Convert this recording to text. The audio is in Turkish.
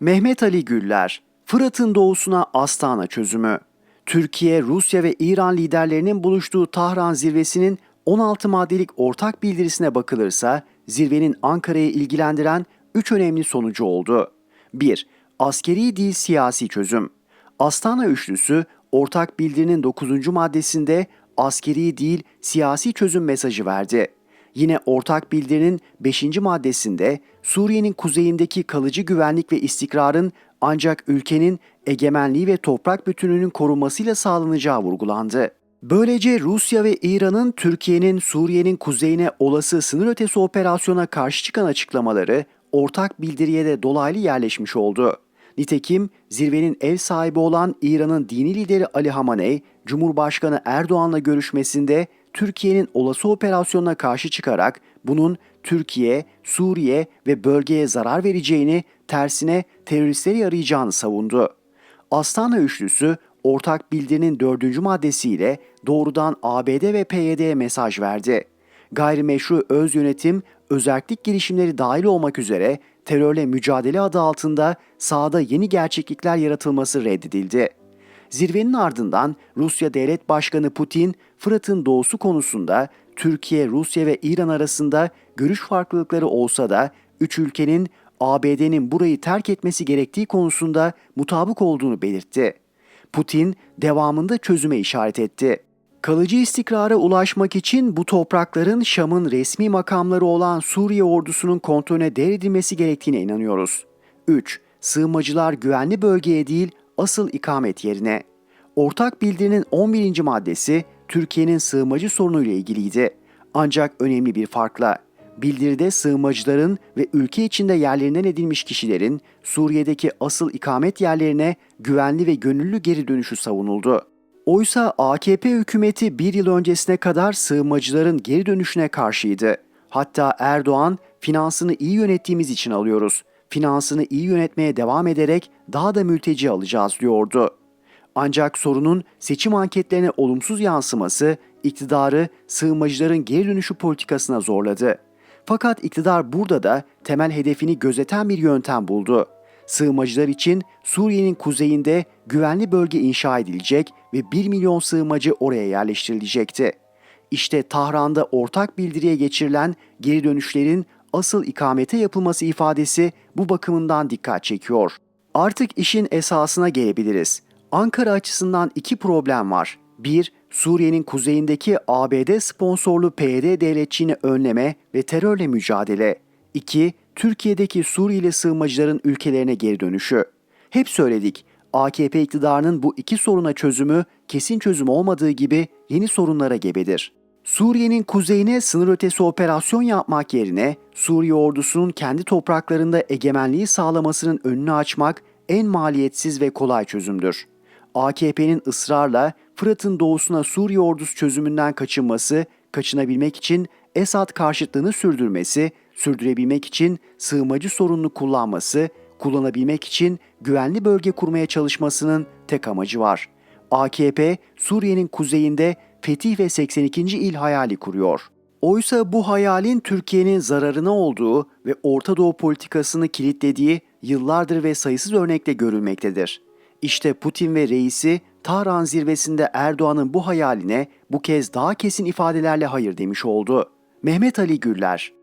Mehmet Ali Güller, Fırat'ın doğusuna Astana çözümü. Türkiye, Rusya ve İran liderlerinin buluştuğu Tahran zirvesinin 16 maddelik ortak bildirisine bakılırsa zirvenin Ankara'yı ilgilendiren 3 önemli sonucu oldu. 1. Askeri değil siyasi çözüm. Astana üçlüsü ortak bildirinin 9. maddesinde askeri değil siyasi çözüm mesajı verdi. Yine ortak bildirinin 5. maddesinde Suriye'nin kuzeyindeki kalıcı güvenlik ve istikrarın ancak ülkenin egemenliği ve toprak bütünlüğünün korunmasıyla sağlanacağı vurgulandı. Böylece Rusya ve İran'ın Türkiye'nin Suriye'nin kuzeyine olası sınır ötesi operasyona karşı çıkan açıklamaları ortak bildiriye de dolaylı yerleşmiş oldu. Nitekim zirvenin ev sahibi olan İran'ın dini lideri Ali Hamaney, Cumhurbaşkanı Erdoğan'la görüşmesinde Türkiye'nin olası operasyonuna karşı çıkarak bunun Türkiye, Suriye ve bölgeye zarar vereceğini, tersine teröristleri arayacağını savundu. Astana üçlüsü ortak bildirinin dördüncü maddesiyle doğrudan ABD ve PYD'ye mesaj verdi. Gayrimeşru öz yönetim, özellik girişimleri dahil olmak üzere terörle mücadele adı altında sahada yeni gerçeklikler yaratılması reddedildi. Zirvenin ardından Rusya Devlet Başkanı Putin, Fırat'ın doğusu konusunda Türkiye, Rusya ve İran arasında görüş farklılıkları olsa da üç ülkenin ABD'nin burayı terk etmesi gerektiği konusunda mutabık olduğunu belirtti. Putin devamında çözüme işaret etti. Kalıcı istikrara ulaşmak için bu toprakların Şam'ın resmi makamları olan Suriye ordusunun kontrolüne devredilmesi gerektiğine inanıyoruz. 3. Sığınmacılar güvenli bölgeye değil asıl ikamet yerine. Ortak bildirinin 11. maddesi Türkiye'nin sığınmacı sorunuyla ilgiliydi. Ancak önemli bir farkla bildiride sığınmacıların ve ülke içinde yerlerinden edilmiş kişilerin Suriye'deki asıl ikamet yerlerine güvenli ve gönüllü geri dönüşü savunuldu. Oysa AKP hükümeti bir yıl öncesine kadar sığınmacıların geri dönüşüne karşıydı. Hatta Erdoğan finansını iyi yönettiğimiz için alıyoruz. Finansını iyi yönetmeye devam ederek daha da mülteci alacağız diyordu. Ancak sorunun seçim anketlerine olumsuz yansıması iktidarı sığınmacıların geri dönüşü politikasına zorladı. Fakat iktidar burada da temel hedefini gözeten bir yöntem buldu. Sığınmacılar için Suriye'nin kuzeyinde güvenli bölge inşa edilecek ve 1 milyon sığınmacı oraya yerleştirilecekti. İşte Tahran'da ortak bildiriye geçirilen geri dönüşlerin asıl ikamete yapılması ifadesi bu bakımından dikkat çekiyor. Artık işin esasına gelebiliriz. Ankara açısından iki problem var. Bir, Suriye'nin kuzeyindeki ABD sponsorlu PYD devletçiğini önleme ve terörle mücadele. 2. Türkiye'deki Suriyeli sığınmacıların ülkelerine geri dönüşü. Hep söyledik, AKP iktidarının bu iki soruna çözümü kesin çözüm olmadığı gibi yeni sorunlara gebedir. Suriye'nin kuzeyine sınır ötesi operasyon yapmak yerine Suriye ordusunun kendi topraklarında egemenliği sağlamasının önünü açmak en maliyetsiz ve kolay çözümdür. AKP'nin ısrarla Fırat'ın doğusuna Suriye ordusu çözümünden kaçınması, kaçınabilmek için Esad karşıtlığını sürdürmesi, sürdürebilmek için sığınmacı sorununu kullanması, kullanabilmek için güvenli bölge kurmaya çalışmasının tek amacı var. AKP, Suriye'nin kuzeyinde fetih ve 82. il hayali kuruyor. Oysa bu hayalin Türkiye'nin zararına olduğu ve Orta Doğu politikasını kilitlediği yıllardır ve sayısız örnekle görülmektedir. İşte Putin ve reisi Tahran zirvesinde Erdoğan'ın bu hayaline bu kez daha kesin ifadelerle hayır demiş oldu. Mehmet Ali Güller